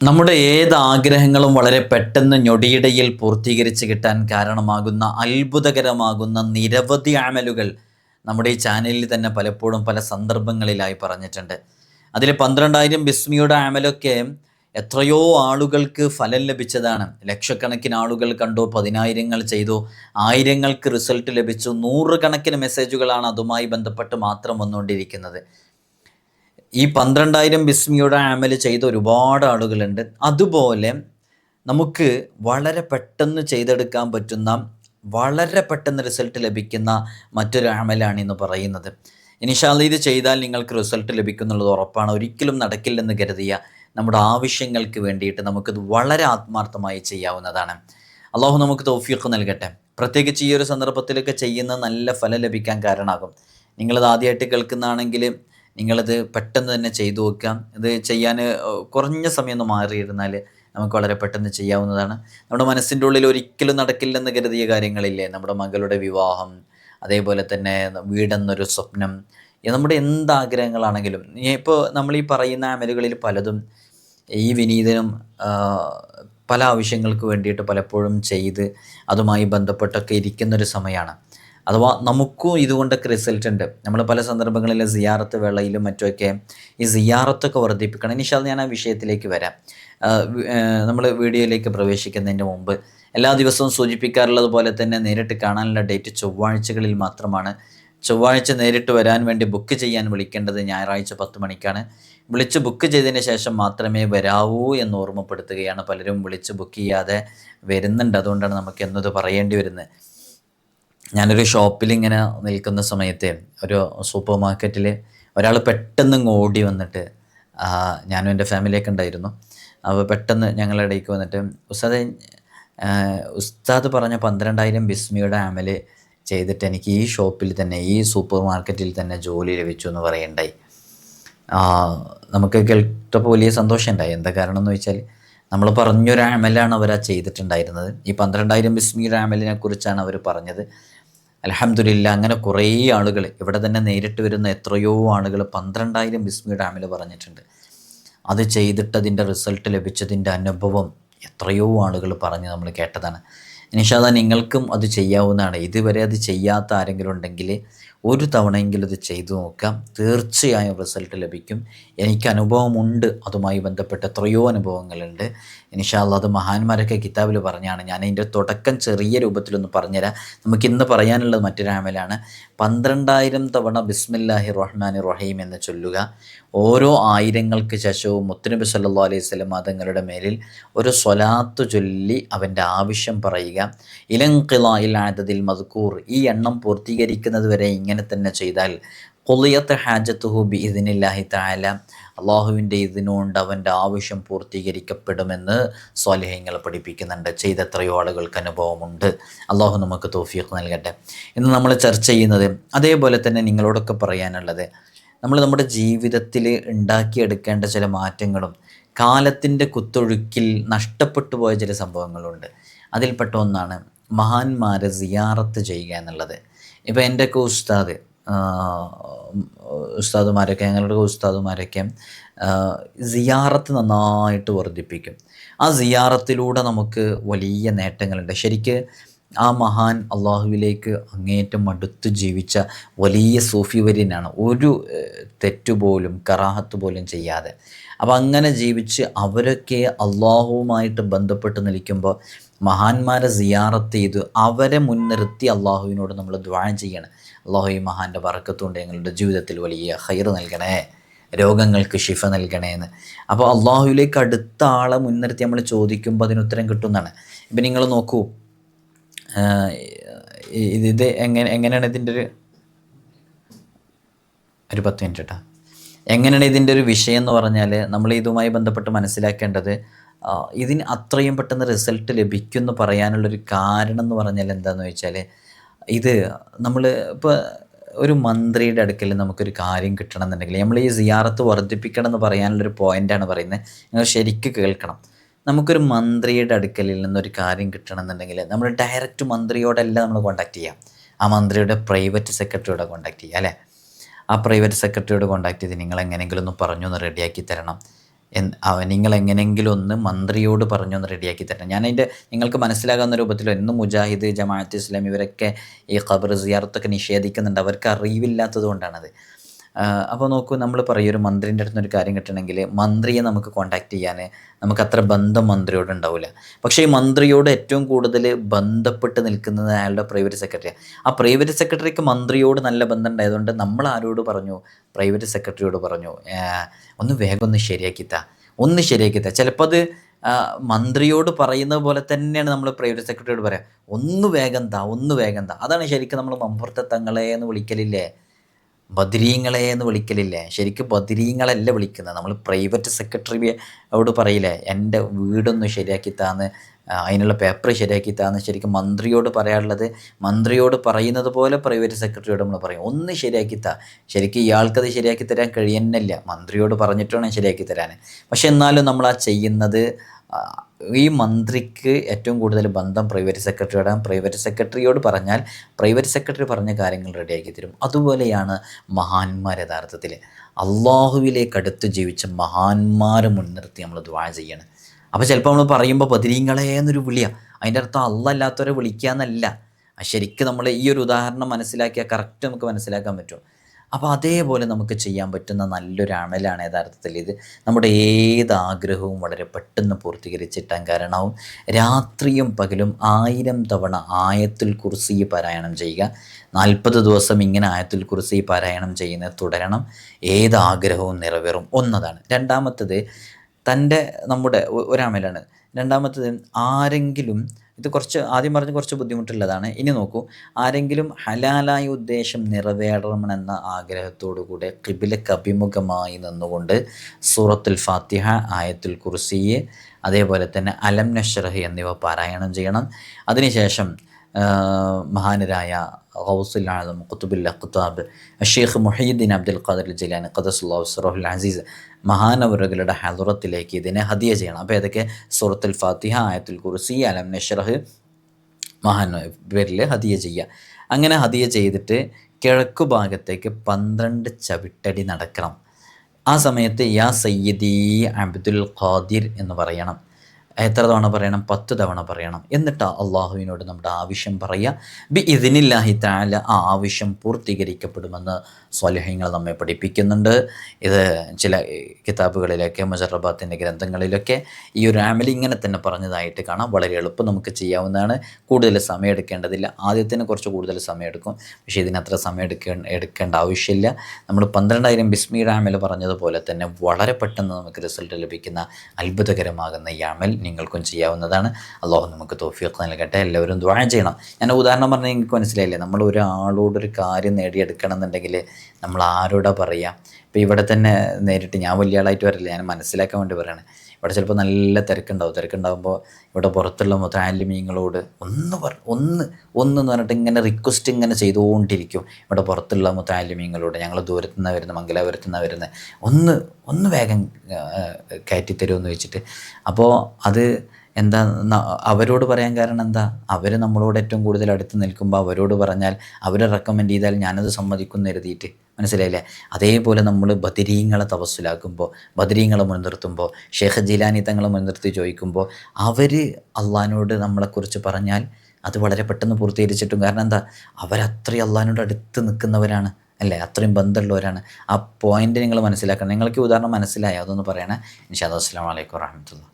നമ്മുടെ ഏത് ആഗ്രഹങ്ങളും വളരെ പെട്ടെന്ന് ഞൊടിയിടയിൽ പൂർത്തീകരിച്ച് കിട്ടാൻ കാരണമാകുന്ന അത്ഭുതകരമാകുന്ന നിരവധി ആമലുകൾ നമ്മുടെ ഈ ചാനലിൽ തന്നെ പലപ്പോഴും പല സന്ദർഭങ്ങളിലായി പറഞ്ഞിട്ടുണ്ട്. അതിൽ പന്ത്രണ്ടായിരം ബിസ്മിയുടെ ആമലൊക്കെ എത്രയോ ആളുകൾക്ക് ഫലം ലഭിച്ചതാണ്. ലക്ഷക്കണക്കിന് ആളുകൾ കണ്ടു പതിനായിരങ്ങൾ ചെയ്തു ആയിരങ്ങൾക്ക് റിസൾട്ട് ലഭിച്ചു നൂറുകണക്കിന് മെസ്സേജുകളാണ് അതുമായി ബന്ധപ്പെട്ട് മാത്രം വന്നുകൊണ്ടിരിക്കുന്നത്. ഈ പന്ത്രണ്ടായിരം ബിസ്മിയുടെ ആമൽ ചെയ്ത ഒരുപാട് ആളുകളുണ്ട്. അതുപോലെ നമുക്ക് വളരെ പെട്ടെന്ന് ചെയ്തെടുക്കാൻ പറ്റുന്ന വളരെ പെട്ടെന്ന് റിസൾട്ട് ലഭിക്കുന്ന മറ്റൊരു ആമലാണ് ഇന്ന് പറയുന്നത്. ഇനിഷാല്ല ഇത് ചെയ്താൽ നിങ്ങൾക്ക് റിസൾട്ട് ലഭിക്കുന്നുള്ളത് ഉറപ്പാണ്. ഒരിക്കലും നടക്കില്ലെന്ന് കരുതിയ നമ്മുടെ ആവശ്യങ്ങൾക്ക് വേണ്ടിയിട്ട് നമുക്കിത് വളരെ ആത്മാർത്ഥമായി ചെയ്യാവുന്നതാണ്. അള്ളാഹു നമുക്ക് തോഫിയൊക്കെ നൽകട്ടെ. പ്രത്യേകിച്ച് ഈ ഒരു സന്ദർഭത്തിലൊക്കെ ചെയ്യുന്ന നല്ല ഫലം ലഭിക്കാൻ കാരണമാകും. നിങ്ങളത് ആദ്യമായിട്ട് കേൾക്കുന്നതാണെങ്കിൽ നിങ്ങളത് പെട്ടെന്ന് തന്നെ ചെയ്തു വെക്കാം. ഇത് ചെയ്യാൻ കുറഞ്ഞ സമയം ഒന്ന് മാറിയിരുന്നാൽ നമുക്ക് വളരെ പെട്ടെന്ന് ചെയ്യാവുന്നതാണ്. നമ്മുടെ മനസ്സിന്റെ ഉള്ളിൽ ഒരിക്കലും നടക്കില്ലെന്ന് കരുതിയ കാര്യങ്ങളില്ലേ? നമ്മുടെ മകളുടെ വിവാഹം അതേപോലെ തന്നെ വീടെന്നൊരു സ്വപ്നം നമ്മുടെ എന്താഗ്രഹങ്ങളാണെങ്കിലും. ഇപ്പോൾ നമ്മൾ ഈ പറയുന്ന അമലുകളിൽ പലതും ഈ വിനീതനും പല ആവശ്യങ്ങൾക്ക് വേണ്ടിയിട്ട് പലപ്പോഴും ചെയ്ത് അതുമായി ബന്ധപ്പെട്ടൊക്കെ ഇരിക്കുന്നൊരു സമയമാണ്. അഥവാ നമുക്കും ഇതുകൊണ്ടൊക്കെ റിസൾട്ട് ഉണ്ട്. നമ്മൾ പല സന്ദർഭങ്ങളിൽ സിയാറത്ത് വേളയിലും മറ്റുമൊക്കെ ഈ സിയാറത്തൊക്കെ വർദ്ധിപ്പിക്കണം. ഇനിഷാൽ ഞാൻ ആ വിഷയത്തിലേക്ക് വരാം. നമ്മൾ വീഡിയോയിലേക്ക് പ്രവേശിക്കുന്നതിന് മുമ്പ് എല്ലാ ദിവസവും സൂചിപ്പിക്കാറുള്ളത് പോലെ തന്നെ നേരിട്ട് കാണാനുള്ള ഡേറ്റ് ചൊവ്വാഴ്ചകളിൽ മാത്രമാണ്. ചൊവ്വാഴ്ച നേരിട്ട് വരാൻ വേണ്ടി ബുക്ക് ചെയ്യാൻ വിളിക്കേണ്ടത് ഞായറാഴ്ച പത്ത് മണിക്കാണ്. വിളിച്ച് ബുക്ക് ചെയ്തതിന് ശേഷം മാത്രമേ വരാവൂ എന്ന് ഓർമ്മപ്പെടുത്തുകയാണ് പലരും വിളിച്ച് ബുക്ക് ചെയ്യാതെ വരുന്നുണ്ട്. അതുകൊണ്ടാണ് നമുക്ക് എന്നത് പറയേണ്ടി വരുന്നത്. ഞാനൊരു ഷോപ്പിൽ ഇങ്ങനെ നിൽക്കുന്ന സമയത്ത് ഒരു സൂപ്പർ മാർക്കറ്റിൽ ഒരാൾ പെട്ടെന്ന് ഓടി വന്നിട്ട് ഞാനും എന്റെ ഫാമിലിയൊക്കെ ഉണ്ടായിരുന്നു. അപ്പോൾ പെട്ടെന്ന് ഞങ്ങളുടെ ഇടയ്ക്ക് വന്നിട്ട് ഉസ്താദ് ഉസ്താദ് പറഞ്ഞ പന്ത്രണ്ടായിരം ബിസ്മിയുടെ അമൽ ചെയ്തിട്ട് എനിക്ക് ഈ ഷോപ്പിൽ തന്നെ ഈ സൂപ്പർ മാർക്കറ്റിൽ തന്നെ ജോലി ലഭിച്ചു എന്ന് പറയണ്ടായി നമുക്ക് കേട്ടപ്പോൾ വലിയ സന്തോഷമുണ്ടായി. എന്താ കാരണം എന്ന് വെച്ചാൽ നമ്മൾ പറഞ്ഞൊരു അമലാണ് അവർ ആ ചെയ്തിട്ടുണ്ടായിരുന്നത്. ഈ പന്ത്രണ്ടായിരം ബിസ്മിയുടെ ആമലിനെ കുറിച്ചാണ് അവർ പറഞ്ഞത്. അലഹമില്ല അങ്ങനെ കുറേ ആളുകൾ ഇവിടെ തന്നെ നേരിട്ട് വരുന്ന എത്രയോ ആളുകൾ പന്ത്രണ്ടായിരം ബിസ്മി ഡാമിൽ പറഞ്ഞിട്ടുണ്ട്. അത് ചെയ്തിട്ടതിന്റെ റിസൾട്ട് ലഭിച്ചതിന്റെ അനുഭവം എത്രയോ ആളുകൾ പറഞ്ഞ് നമ്മൾ കേട്ടതാണ്. നിഷാദ നിങ്ങൾക്കും അത് ചെയ്യാവുന്നതാണ്. ഇതുവരെ അത് ചെയ്യാത്ത ആരെങ്കിലും ഉണ്ടെങ്കിൽ ഒരു തവണയെങ്കിലും ഇത് ചെയ്തു നോക്കാം. തീർച്ചയായും റിസൾട്ട് ലഭിക്കും. എനിക്ക് അനുഭവമുണ്ട്. അതുമായി ബന്ധപ്പെട്ട എത്രയോ അനുഭവങ്ങളുണ്ട്. ഇൻഷാല്ല അത് മഹാന്മാരൊക്കെ കിതാബിൽ പറഞ്ഞാണ്. ഞാൻ അതിന്റെ തുടക്കം ചെറിയ രൂപത്തിലൊന്ന് പറഞ്ഞുതരാം. നമുക്ക് ഇന്ന് പറയാനുള്ളത് മറ്റൊരു ആമലാണ് പന്ത്രണ്ടായിരം തവണ ബിസ്മില്ലാഹി റഹ്മാൻ റഹീം എന്ന് ചൊല്ലുക. ഓരോ ആയിരങ്ങൾക്ക് ശേഷവും മുത്തനബി സല്ലാ അലൈഹി സ്വലം തങ്ങളുടെ മേലിൽ ഒരു സ്വലാത്ത് ചൊല്ലി അവന്റെ ആവശ്യം പറയുക. ഇൽ ആദതിൽ മദ്കൂർ ഈ എണ്ണം പൂർത്തീകരിക്കുന്നത് വരെ ഇങ്ങനെ തന്നെ ചെയ്താൽ കൊളിയത്ത് ഹാജത്തുഹു ബി ഇതിനില്ലാഹി താല അള്ളാഹുവിന്റെ ഇതിനുകൊണ്ട് അവന്റെ ആവശ്യം പൂർത്തീകരിക്കപ്പെടുമെന്ന് സ്വാലിഹ്യങ്ങൾ പഠിപ്പിക്കുന്നുണ്ട്. ചെയ്ത എത്രയോ ആളുകൾക്ക് അനുഭവമുണ്ട്. അള്ളാഹു നമുക്ക് തോഫീഖ് നൽകട്ടെ. ഇന്ന് നമ്മൾ ചർച്ച ചെയ്യുന്നത് അതേപോലെ തന്നെ നിങ്ങളോടൊക്കെ പറയാനുള്ളത് നമ്മൾ നമ്മുടെ ജീവിതത്തിൽ ഉണ്ടാക്കിയെടുക്കേണ്ട ചില മാറ്റങ്ങളും കാലത്തിന്റെ കുത്തൊഴുക്കിൽ നഷ്ടപ്പെട്ടു പോയ ചില സംഭവങ്ങളുണ്ട്. അതിൽപ്പെട്ട ഒന്നാണ് മഹാന്മാരെ സിയാറത്ത് ചെയ്യുക എന്നുള്ളത്. ഇപ്പോൾ എന്റെയൊക്കെ ഉസ്താദ് ഉസ്താദുമാരൊക്കെ ഞങ്ങളുടെ ഉസ്താദുമാരൊക്കെ സിയാറത്ത് നന്നായിട്ട് വർദ്ധിപ്പിക്കും. ആ സിയാറത്തിലൂടെ നമുക്ക് വലിയ നേട്ടങ്ങളുണ്ട്. ശരിക്ക് ആ മഹാൻ അള്ളാഹുവിലേക്ക് അങ്ങേറ്റം അടുത്ത് ജീവിച്ച വലിയ സൂഫി വര്യനാണ് ഒരു തെറ്റുപോലും കറാഹത്ത് പോലും ചെയ്യാതെ. അപ്പം അങ്ങനെ ജീവിച്ച് അവരൊക്കെ അള്ളാഹുവുമായിട്ട് ബന്ധപ്പെട്ട് നിൽക്കുമ്പോൾ മഹാന്മാരെ സിയാറത്ത് ചെയ്ത് അവരെ മുൻനിർത്തി അള്ളാഹുവിനോട് നമ്മൾ ദ്വാഴം ചെയ്യണം. അള്ളാഹു ഈ മഹാന്റെ വറക്കത്തുകൊണ്ട് ഞങ്ങളുടെ ജീവിതത്തിൽ വലിയ ഹൈർ നൽകണേ രോഗങ്ങൾക്ക് ഷിഫ നൽകണേ എന്ന്. അപ്പോൾ അള്ളാഹുവിലേക്ക് അടുത്ത ആളെ മുൻനിർത്തി നമ്മൾ ചോദിക്കുമ്പോൾ അതിന് ഉത്തരം കിട്ടുന്നതാണ്. ഇപ്പം നിങ്ങൾ നോക്കൂ ഇത് ഇത് എങ്ങനെ എങ്ങനെയാണ് ഇതിന്റെ ഒരു ഒരു പത്ത് മിനിറ്റ് കേട്ടോ എങ്ങനെയാണ് ഇതിന്റെ ഒരു വിഷയം എന്ന് പറഞ്ഞാൽ നമ്മൾ ഇതുമായി ബന്ധപ്പെട്ട് മനസ്സിലാക്കേണ്ടത് ഇതിന് അത്രയും പെട്ടെന്ന് റിസൾട്ട് ലഭിക്കും എന്ന് പറയാനുള്ളൊരു കാരണം എന്ന് പറഞ്ഞാൽ എന്താണെന്ന് വെച്ചാൽ ഇത് നമ്മൾ ഇപ്പോൾ ഒരു മന്ത്രിയുടെ അടുക്കൽ നമുക്കൊരു കാര്യം കിട്ടണം എന്നുണ്ടെങ്കിൽ നമ്മൾ ഈ സിയാറത്ത് വർദ്ധിപ്പിക്കണം എന്ന് പറയാനുള്ളൊരു പോയിന്റാണ് പറയുന്നത്. നിങ്ങൾ ശരിക്കും കേൾക്കണം. നമുക്കൊരു മന്ത്രിയുടെ അടുക്കലിൽ നിന്നൊരു കാര്യം കിട്ടണം എന്നുണ്ടെങ്കിൽ നമ്മൾ ഡയറക്റ്റ് മന്ത്രിയോടല്ല നമ്മൾ കോൺടാക്ട് ചെയ്യാം. ആ മന്ത്രിയുടെ പ്രൈവറ്റ് സെക്രട്ടറിയോടെ കോൺടാക്ട് ചെയ്യുക അല്ലേ? ആ പ്രൈവറ്റ് സെക്രട്ടറിയോട് കോൺടാക്ട് ചെയ്ത് നിങ്ങൾ എങ്ങനെയെങ്കിലും ഒന്ന് പറഞ്ഞു ഒന്ന് റെഡിയാക്കി തരണം. നിങ്ങൾ എങ്ങനെയെങ്കിലും ഒന്ന് മന്ത്രിയോട് പറഞ്ഞു ഒന്ന് റെഡിയാക്കി തരണം. ഞാൻ അതിന്റെ നിങ്ങൾക്ക് മനസ്സിലാകുന്ന രൂപത്തിൽ എന്നും മുജാഹിദ് ജമാഅത്ത് ഇസ്ലാം ഇവരൊക്കെ ഈ ഖബർ സിയാറത്തൊക്കെ നിഷേധിക്കുന്നുണ്ട്. അവർക്ക് അറിവില്ലാത്തത് കൊണ്ടാണത്. അപ്പോൾ നോക്കൂ നമ്മൾ പറയും ഒരു മന്ത്രിന്റെ അടുത്ത് ഒരു കാര്യം കിട്ടണമെങ്കിൽ മന്ത്രിയെ നമുക്ക് കോൺടാക്റ്റ് ചെയ്യാൻ നമുക്ക് അത്ര ബന്ധം മന്ത്രിയോട് ഉണ്ടാവില്ല പക്ഷേ ഈ മന്ത്രിയോട് ഏറ്റവും കൂടുതൽ ബന്ധപ്പെട്ട് നിൽക്കുന്നത് അയാളുടെ പ്രൈവറ്റ് സെക്രട്ടറി ആ പ്രൈവറ്റ് സെക്രട്ടറിക്ക് മന്ത്രിയോട് നല്ല ബന്ധം ഉണ്ടായതുകൊണ്ട് നമ്മൾ ആരോട് പറഞ്ഞു? പ്രൈവറ്റ് സെക്രട്ടറിയോട് പറഞ്ഞു. ഒന്ന് വേഗം ഒന്ന് ശരിയാക്കിത്താ ഒന്ന് ശരിയാക്കിത്താ ചിലപ്പോൾ അത് മന്ത്രിയോട് പറയുന്ന പോലെ തന്നെയാണ് നമ്മൾ പ്രൈവറ്റ് സെക്രട്ടറിയോട് പറയാം. ഒന്ന് വേഗം താ ഒന്ന് വേഗം താ. അതാണ് ശരിക്കും നമ്മൾ മമ്പുറത്തെ തങ്ങളെ എന്ന് വിളിക്കലില്ലേ? ബദരീങ്ങളെ എന്ന് വിളിക്കലില്ലേ? ശരിക്കും ബദരീങ്ങളല്ല വിളിക്കുന്നത്. നമ്മൾ പ്രൈവറ്റ് സെക്രട്ടറി അവിടെ പറയില്ലേ എന്റെ വീടൊന്ന് ശരിയാക്കി താന്ന് അതിനുള്ള പേപ്പർ ശരിയാക്കി താന്ന്. ശരിക്കും മന്ത്രിയോട് പറയാനുള്ളത് മന്ത്രിയോട് പറയുന്നത് പോലെ പ്രൈവറ്റ് സെക്രട്ടറിയോട് നമ്മൾ പറയും. ഒന്ന് ശരിയാക്കി താ. ശരിക്കും ഇയാൾക്കത് ശരിയാക്കി തരാൻ കഴിയുന്നില്ല. മന്ത്രിയോട് പറഞ്ഞിട്ട് വേണം ശരിയാക്കി തരാൻ പക്ഷെ എന്നാലും നമ്മൾ ആ ചെയ്യുന്നത് ഈ മന്ത്രിക്ക് ഏറ്റവും കൂടുതൽ ബന്ധം പ്രൈവറ്റ് സെക്രട്ടറിയോടാണ് പ്രൈവറ്റ് സെക്രട്ടറിയോട് പറഞ്ഞാൽ പ്രൈവറ്റ് സെക്രട്ടറി പറഞ്ഞ കാര്യങ്ങൾ റെഡിയാക്കി തരും. അതുപോലെയാണ് മഹാന്മാർ യഥാർത്ഥത്തിൽ അള്ളാഹുവിലേക്ക് അടുത്ത് ജീവിച്ച മഹാന്മാരെ മുൻനിർത്തി നമ്മൾ ദ്വാ ചെയ്യണം. അപ്പോൾ ചിലപ്പോൾ നമ്മൾ പറയുമ്പോൾ ബദരീങ്ങളെ എന്നൊരു വിളിയാണ് അതിന്റെ അർത്ഥം അല്ലല്ലാത്തവരെ വിളിക്കുക എന്നല്ല ശരിക്കും നമ്മൾ ഈ ഒരു ഉദാഹരണം മനസ്സിലാക്കിയാൽ കറക്റ്റ് നമുക്ക് മനസ്സിലാക്കാൻ പറ്റും. അപ്പോൾ അതേപോലെ നമുക്ക് ചെയ്യാൻ പറ്റുന്ന നല്ലൊരു അണലാണ് യഥാർത്ഥത്തിൽ ഇത്. നമ്മുടെ ഏത് ആഗ്രഹവും വളരെ പെട്ടെന്ന് പൂർത്തീകരിച്ചിട്ടാൻ കാരണവും രാത്രിയും പകലും ആയിരം തവണ ആയത്തുൽ കുർസി പാരായണം ചെയ്യുക. നാൽപ്പത് ദിവസം ഇങ്ങനെ ആയത്തുൽ ഈ പാരായണം ചെയ്യുന്നത് തുടരണം. ഏത് ആഗ്രഹവും നിറവേറും. ഒന്നതാണ്. രണ്ടാമത്തത് തന്റെ നമ്മുടെ ഒരമലാണ്. രണ്ടാമത്തത് ആരെങ്കിലും ഇത് കുറച്ച് ആദ്യം പറഞ്ഞ് കുറച്ച് ബുദ്ധിമുട്ടുള്ളതാണ്. ഇനി നോക്കൂ ആരെങ്കിലും ഹലാലായ ഉദ്ദേശം നിറവേറണമെന്ന ആഗ്രഹത്തോടു കൂടെ കിബിലക്ക് അഭിമുഖമായി നിന്നുകൊണ്ട് സൂറത്തുൽ ഫാത്തിഹ ആയത്തുൽ കുർസിയെ അതേപോലെ തന്നെ അലം നഷ്റഹ് എന്നിവ പാരായണം ചെയ്യണം. അതിനുശേഷം മഹാനരായ ഗൗസുൽ ആലം ഖുത്തുബുൽ അഖ്താബ് ഷെയ്ഖ് മുഹീദ്ദീൻ അബ്ദുൽ ഖാദർ ജിലാനി ഖദസുല്ലാഹു സറഹുൽ അസീസ് മഹാനവറുകളുടെ ഹലുറത്തിലേക്ക് ഇതിനെ ഹദിയ ചെയ്യണം. അപ്പോൾ ഏതൊക്കെ സൂറത്തുൽ ഫാത്തിഹ ആയത്തുൽ കുർസി അലം നഷ്റഹ് മഹാൻ പേരിൽ ഹദിയ ചെയ്യുക. അങ്ങനെ ഹദിയ ചെയ്തിട്ട് കിഴക്കു ഭാഗത്തേക്ക് പന്ത്രണ്ട് ചവിട്ടടി നടക്കണം. ആ സമയത്ത് യാ സയ്യിദി അബ്ദുൽ ഖാദിർ എന്ന് പറയണം. എത്ര തവണ പറയണം? പത്ത് തവണ പറയണം. എന്നിട്ട് അള്ളാഹുവിനോട് നമ്മുടെ ആവശ്യം പറയുക. ബി ഇതിനില്ലാഹി താല ആ ആവശ്യം പൂർത്തീകരിക്കപ്പെടുമെന്ന് സ്വാലിഹ്യങ്ങൾ നമ്മെ പഠിപ്പിക്കുന്നുണ്ട്. ഇത് ചില കിതാബുകളിലൊക്കെ മുജറബാത്തിന്റെ ഗ്രന്ഥങ്ങളിലൊക്കെ ഈ ഒരു ആമലി ഇങ്ങനെ തന്നെ പറഞ്ഞതായിട്ട് കാണാം. വളരെ എളുപ്പം നമുക്ക് ചെയ്യാവുന്നതാണ്. കൂടുതൽ സമയം എടുക്കേണ്ടതില്ല. ആദ്യത്തിന് കുറച്ച് കൂടുതൽ സമയം എടുക്കും. പക്ഷേ ഇതിനത്ര സമയം എടുക്ക എടുക്കേണ്ട ആവശ്യമില്ല. നമ്മൾ പന്ത്രണ്ടായിരം ബിസ്മിയുടെ ആമൽ പറഞ്ഞതുപോലെ തന്നെ വളരെ പെട്ടെന്ന് നമുക്ക് റിസൾട്ട് ലഭിക്കുന്ന അത്ഭുതകരമാകുന്ന ഈ അമൽ നിങ്ങൾക്കും ചെയ്യാവുന്നതാണ്. അള്ളാഹു നമുക്ക് തോഫിയൊക്കെ നൽകട്ടെ. എല്ലാവരും ദ്വാ ചെയ്യണം. ഞാൻ ഉദാഹരണം പറഞ്ഞാൽ നിങ്ങൾക്ക് മനസ്സിലായില്ലേ? നമ്മൾ ഒരാളോടൊരു കാര്യം നേടിയെടുക്കണം എന്നുണ്ടെങ്കിൽ നമ്മൾ ആരോടാ പറയുക ഇപ്പോൾ ഇവിടെ തന്നെ നേരിട്ട് ഞാൻ വലിയ ആളായിട്ട് വരില്ല ഞാൻ മനസ്സിലാക്കാൻ വേണ്ടി പറയണേ. ഇവിടെ ചിലപ്പോൾ നല്ല തിരക്കുണ്ടാവും. തിരക്കുണ്ടാകുമ്പോൾ ഇവിടെ പുറത്തുള്ള മൊത്തം ആലുമിയങ്ങളോട് ഒന്ന് പറ ഒന്ന് ഒന്ന് എന്ന് പറഞ്ഞിട്ട് ഇങ്ങനെ റിക്വസ്റ്റ് ഇങ്ങനെ ചെയ്തുകൊണ്ടിരിക്കും. ഇവിടെ പുറത്തുള്ള മൊത്തം ആലുമിയങ്ങളോട് ഞങ്ങൾ ദൂരത്തു നിന്ന് വരുന്ന മംഗലാപുരത്തു നിന്ന് വരുന്ന. ഒന്ന് ഒന്ന് വേഗം കയറ്റി തരുമെന്ന് വെച്ചിട്ട്. അപ്പോൾ അത് എന്താ അവരോട് പറയാൻ കാരണം എന്താ? അവർ നമ്മളോട് ഏറ്റവും കൂടുതൽ അടുത്ത് നിൽക്കുമ്പോൾ അവരോട് പറഞ്ഞാൽ അവർ റെക്കമെൻഡ് ചെയ്താൽ ഞാനത് സമ്മതിക്കും എഴുതിയിട്ട്. മനസ്സിലായില്ലേ? അതേപോലെ നമ്മൾ ബദരീങ്ങളെ തപസ്സിലാക്കുമ്പോൾ ബദരീങ്ങളെ മുൻനിർത്തുമ്പോൾ ഷേഖ് ജിലാനി തങ്ങളെ മുൻനിർത്തി ചോദിക്കുമ്പോൾ അവർ അള്ളഹാനോട് നമ്മളെക്കുറിച്ച് പറഞ്ഞാൽ അത് വളരെ പെട്ടെന്ന് പൂർത്തീകരിച്ചിട്ടും കാരണം എന്താ? അവരത്രയും അള്ളഹാനോട് അടുത്ത് നിൽക്കുന്നവരാണ് അല്ലേ? അത്രയും ബന്ധമുള്ളവരാണ്. ആ പോയിന്റ് നിങ്ങൾ മനസ്സിലാക്കണം. നിങ്ങൾക്ക് ഉദാഹരണം മനസ്സിലായോ? അതൊന്ന് പറയണേ. ഇൻഷാ അസ്സാം വലൈക്കും വാഹമത്തുള്ള